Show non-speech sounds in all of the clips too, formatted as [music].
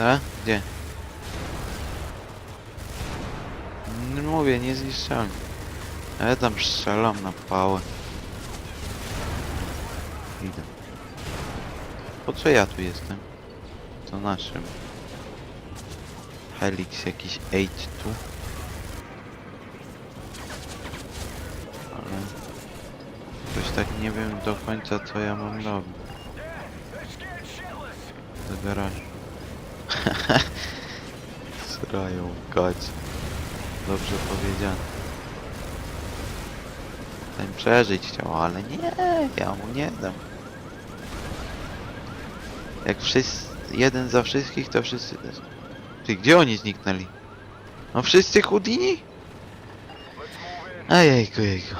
Tak? Gdzie? Nie mówię, nie zniszczalny. Ja tam strzelam na pałę. Idę. Po co ja tu jestem? To naszym. Helix jakiś 8 tu. Ale... Coś tak nie wiem do końca co ja mam robić. Do garażu. [laughs] Srają kocie. Dobrze powiedziane. Ten przeżyć chciał, ale nie, ja mu nie dam. Jak wszyscy, jeden za wszystkich, to wszyscy też. Ty, gdzie oni zniknęli? No wszyscy Houdini? Ejejku, jejku.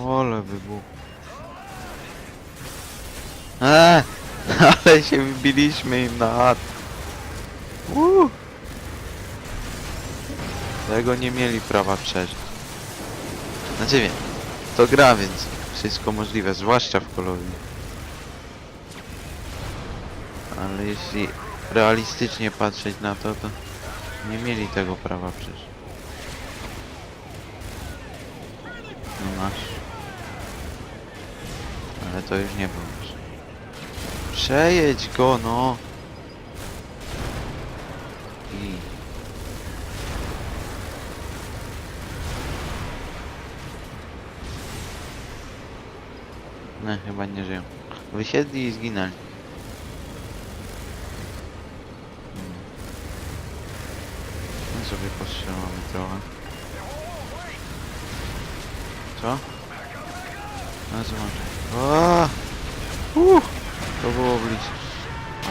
Ole wybuch. Eee, [laughs] ale się wbiliśmy im na chat. Uuu. Tego nie mieli prawa przeżyć. Znaczy wiem, to gra, więc wszystko możliwe, zwłaszcza w kolonii. Ale jeśli realistycznie patrzeć na to, to nie mieli tego prawa przeżyć. No masz. To już nie był. Przejedź go, no! I... No, chyba nie żyją. Wysiedli i zginęli. Hmm. No sobie postrzelamy trochę. Co? No zobacz. O! Uff! To było blisko.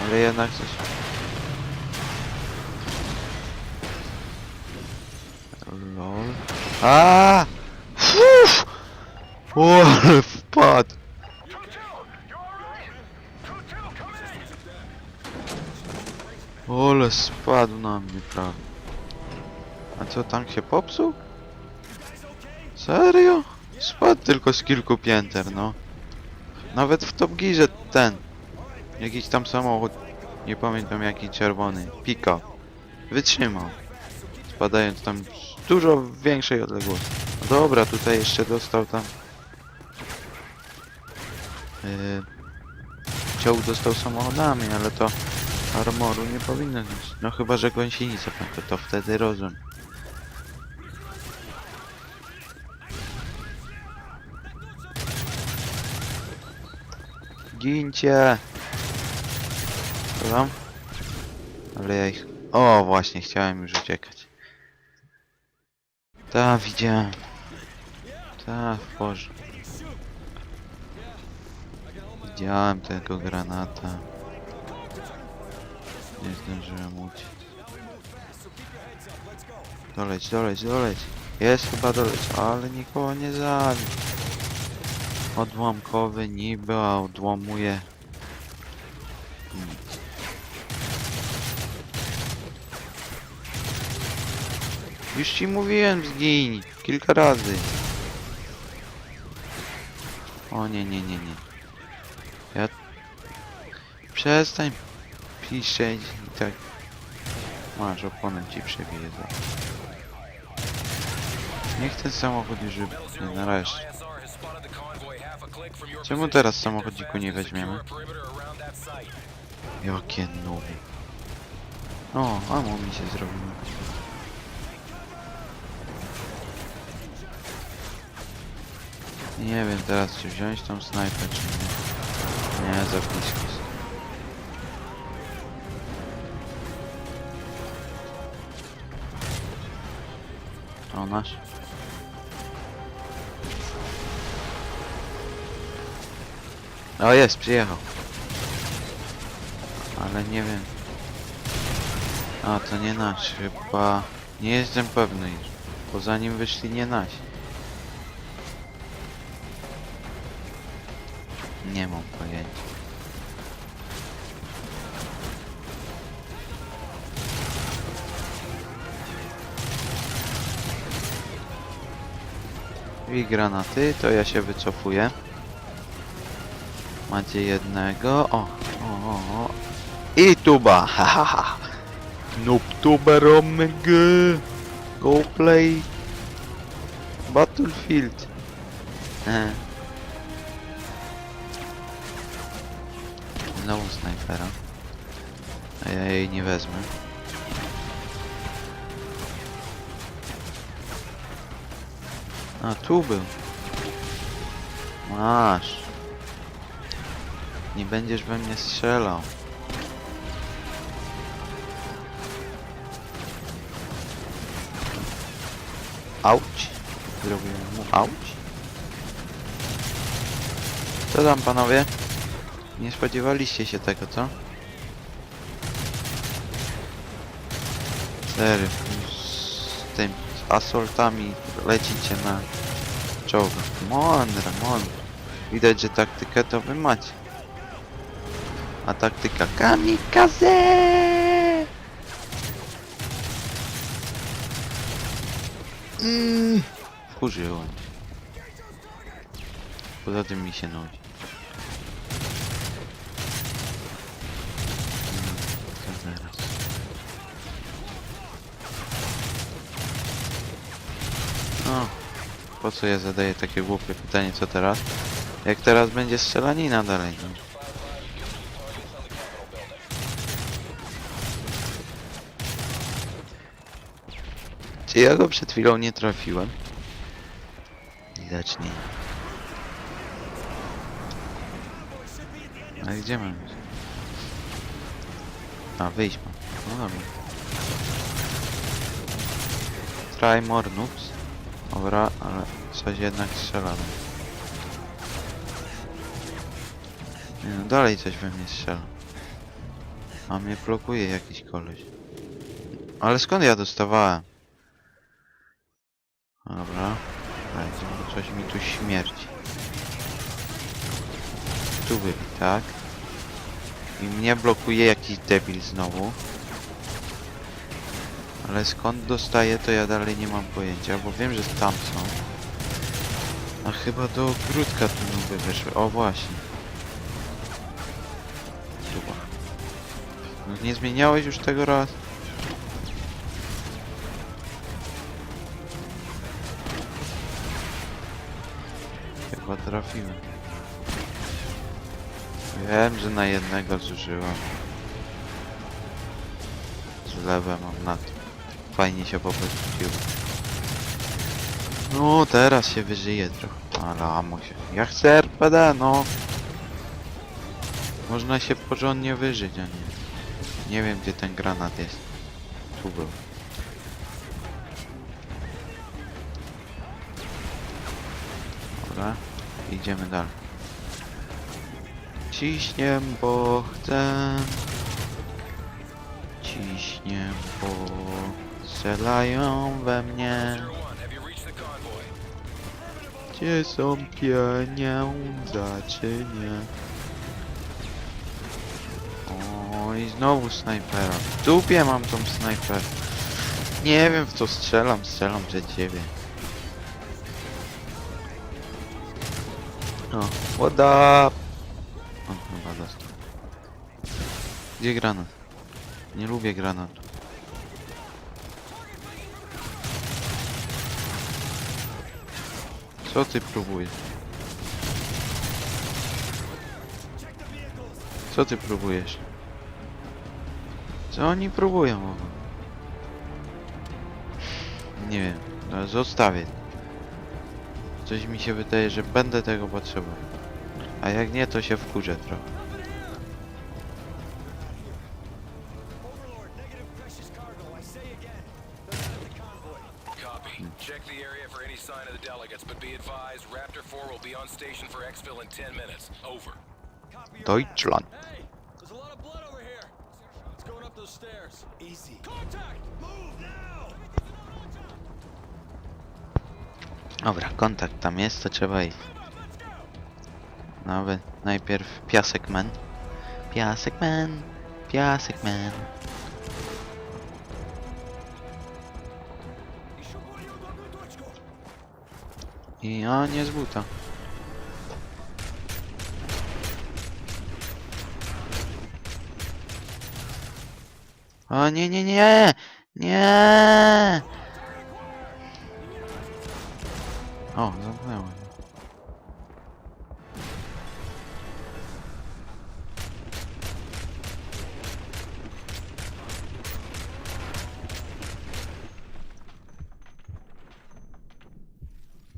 Ale jednak coś. Lol. A! Uff! O, ale wpadł! Ole spadł na mnie prawie. A co, tank się popsuł? Serio? Spadł tylko z kilku pięter, no. Nawet w Top Gearze ten. Jakiś tam samochód. Nie pamiętam jaki czerwony. Pika. Wytrzymał. Spadając tam dużo większej odległości. No dobra, tutaj jeszcze dostał tam. Yy, ciął dostał samochodami, ale to armoru nie powinno mieć. No chyba, że gąsienica to, to wtedy rozum. Gincie! Co tam? Ale ja ich... O, właśnie, chciałem już uciekać. Ta, widziałem. Ta, w porze. Widziałem tego granata. Nie zdążyłem uciec. Doleć, doleć, doleć. Jest chyba doleć, ale nikogo nie zabił. Odłamkowy niby, a odłamuje. nic. Już ci mówiłem zgiń. Kilka razy. O nie, nie, nie, nie. Ja... Przestań piszczeć i tak... Masz, oponent ci przebije za. Niech ten samochód już wybuchnie, nareszcie. Czemu teraz samochodziku nie weźmiemy? Jakie nuby. O, amo mi się zrobiło. Nie wiem teraz czy wziąć tą snajpę czy nie. Nie, za blisko. O, nasz. O jest, przyjechał. Ale nie wiem. A, to nie nasz chyba. Nie jestem pewny już. Poza nim wyszli nie nasi. Nie mam pojęcia. I granaty, to ja się wycofuję. Macie jednego. O, o, o. I tuba! [laughs] Ha, ha, ha. Noob tuber omega. Go play. Battlefield. E. Znowu snajpera. A ja jej nie wezmę. A tu był. Masz. Nie będziesz we mnie strzelał. Auć. Zrobiłem mu auć. Co tam panowie? Nie spodziewaliście się tego, co? Serio, z tym, z asoltami lecicie na czołgach. Mądre, mądre. Widać, że taktykę to wy macie. A taktyka kamikaze! Mm. Wkurzyło mnie. Poza tym mi się nudzi. Mm? No, po co ja zadaję takie głupie pytanie, co teraz? Jak teraz będzie strzelanina dalej, no. Czy ja go przed chwilą nie trafiłem? Widać nie. A gdzie mam? A, wyjść mam. No dobra. Try more noobs. Dobra, ale coś jednak strzela. we mnie. Nie no, dalej coś we mnie strzela. A mnie blokuje jakiś koleś. Ale skąd ja dostawałem? Dobra. Dajcie, bo coś mi tu śmierci. Tu byli, tak? I mnie blokuje jakiś debil znowu. Ale skąd dostaję, to ja dalej nie mam pojęcia, bo wiem, że tam są. A chyba do ogródka tu nuby wyszły. O, właśnie. Chyba. No nie zmieniałeś już tego raz? Trafiłem. Wiem, że na jednego zużyłem. Z lewem mam na to. Fajnie się poprosił. No, teraz się wyżyje trochę. Ale amo się. Ja chcę RPD, no. Można się porządnie wyżyć, a nie. Nie wiem, gdzie ten granat jest. Tu był. Dobra, idziemy dalej. Ciśniem, bo chcę. Ciśniem, bo strzelają we mnie. Gdzie są pieniądze, czy nie? Znowu snajpera. W dupie mam tą snajper. Nie wiem w co strzelam, strzelam przed ciebie. O, what up? O, chyba dostał. Gdzie granat? Nie lubię granatu. Co ty próbujesz? Co ty próbujesz? Co oni próbują? Nie wiem, no zostawię. Coś mi się wydaje, że będę tego potrzebował. A jak nie, to się wkurzę trochę. Overlord, negative precious cargo. I say again. They're at the convoy. Copy. Check the area for any sign of the delegates, but be advised, Raptor 4 will be on station for exfil in 10 minutes. Over. Copy your Deutschland. Dobra, kontakt tam jest, to trzeba iść. Nawet najpierw piasek man. Piasek man, piasek man. I a nie z buta. A nie, nie, nie! Nie! O, zamknęło.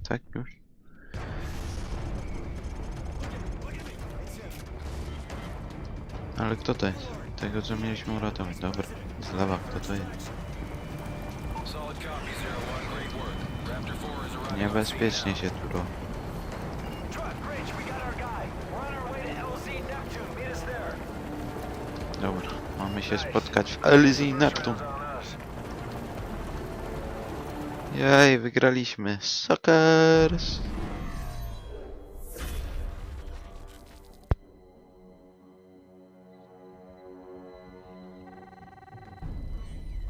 Tak już. Ale kto to jest? Tego co mieliśmy uratować. Dobra, z lewa kto to jest? Solid copy, Zero One. Great work. Raptor 4 is arriving. Niebezpiecznie się tu robi. Dobra, mamy się spotkać w Elzy Neptun. Jej, wygraliśmy. Suckers!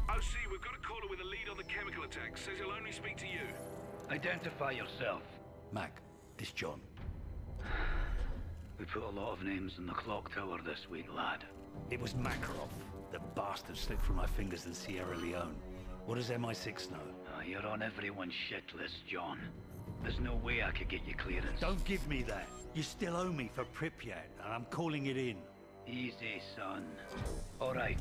OC, we've got a caller with a lead on the chemical attack. Says he'll only speak to you. Identify yourself. Mac, this John. We put a lot of names in the clock tower this week, lad. It was Makarov. The bastard slipped through my fingers in Sierra Leone. What does MI6 know? Ah, you're on everyone's shit list, John. There's no way I could get you clearance. Don't give me that. You still owe me for Pripyat, and I'm calling it in. Easy, son. All right.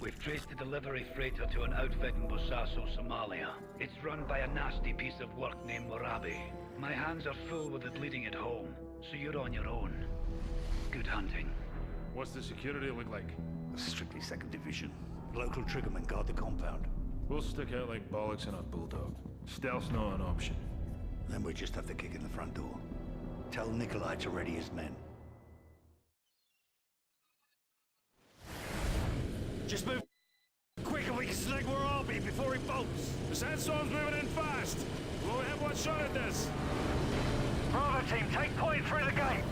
We've traced the delivery freighter to an outfit in Bosaso, Somalia. It's run by a nasty piece of work named Morabi. My hands are full with the bleeding at home, so you're on your own. Good hunting. What's the security look like? Strictly second division. Local triggermen guard the compound. We'll stick out like bollocks in a bulldog. Stealth's not an option. Then we just have to kick in the front door. Tell Nikolai to ready his men. Just move quick and we can select where I'll be before he bolts. The sandstorm's moving in fast. We'll have one shot at this. Bravo team, take point through the gate.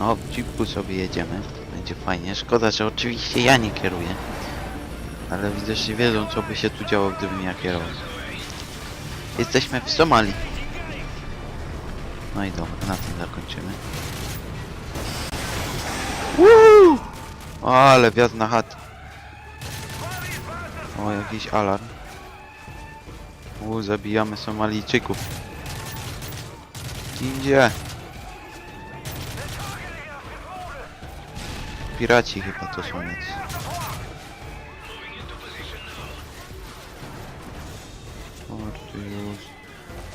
No, w jeepku sobie jedziemy. Będzie fajnie. Szkoda, że oczywiście ja nie kieruję. Ale widocznie wiedzą, co by się tu działo, gdybym ja kierował. Jesteśmy w Somalii. No i dobra, na tym zakończymy. Woo! Ale wjazd na chatę. O, jakiś alarm. U, zabijamy Somalijczyków. Gdzie? Piraci chyba to są więc.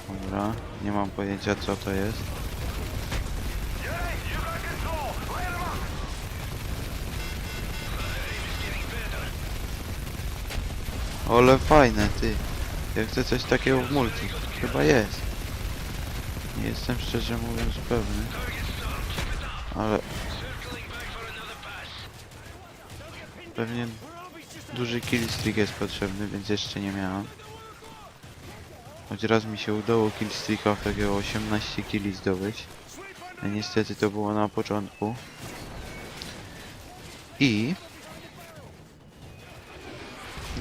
Dobra, nie mam pojęcia co to jest. Ale fajne ty. Ja chcę coś takiego w multi. Chyba jest. Nie jestem szczerze mówiąc pewny. Ale Pewnie duży killstreak jest potrzebny, więc jeszcze nie miałem. Choć raz mi się udało killstreaka w takiego 18 killi zdobyć. A niestety to było na początku. I...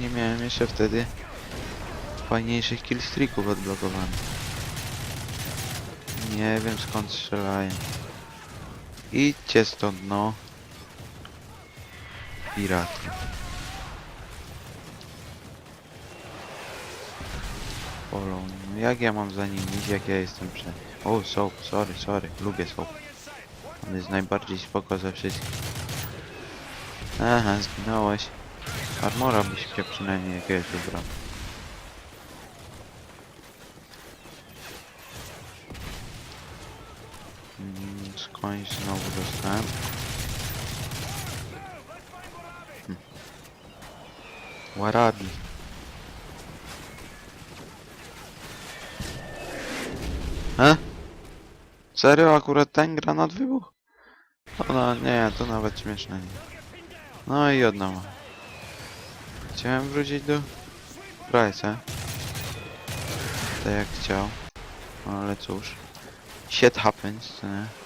Nie miałem jeszcze wtedy fajniejszych killstreaków odblokowanych. Nie wiem skąd strzelają. Idźcie stąd no. Piraty. No jak ja mam za nim iść, jak ja jestem przed... O, soap, sorry, sorry, lubię soap. On jest najbardziej spoko ze wszystkich. Aha, zginąłeś. Armora byś chciał przynajmniej jakiegoś wybrał. Mm, znowu dostałem. Warabi. E? Serio? Akurat ten granat wybuchł? O, no nie, to nawet śmieszne nie. No i od nowa. Chciałem wrócić do Price'a. Tak jak chciał. Ale cóż. Shit happens, nie?